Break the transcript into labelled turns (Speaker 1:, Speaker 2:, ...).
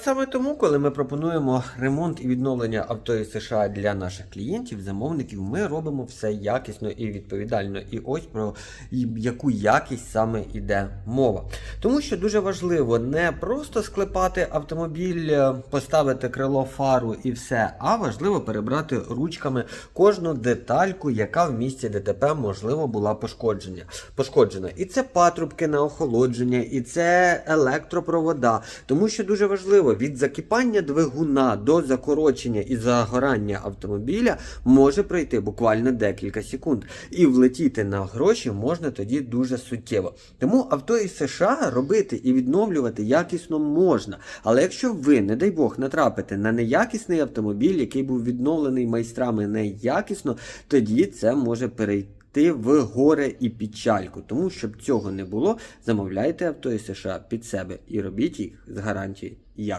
Speaker 1: Саме тому, коли ми пропонуємо ремонт і відновлення авто із США для наших клієнтів, замовників, ми робимо все якісно і відповідально. І ось про яку якість саме йде мова. Тому що дуже важливо не просто склепати автомобіль, е, поставити крило фару і все, а важливо перебрати ручками кожну детальку, яка в місці ДТП можливо була пошкодження. пошкоджена. І це патрубки на охолодження, і це електропровода. Тому що дуже важливо від закипання двигуна до закорочення і загорання автомобіля може пройти буквально декілька секунд. І влетіти на гроші можна тоді дуже суттєво. Тому авто із США робити і відновлювати якісно можна. Але якщо ви, не дай Бог, натрапите на неякісний автомобіль, який був відновлений майстрами неякісно, тоді це може перейти. В горе і печальку, тому щоб цього не було, замовляйте авто із США під себе і робіть їх з гарантією як.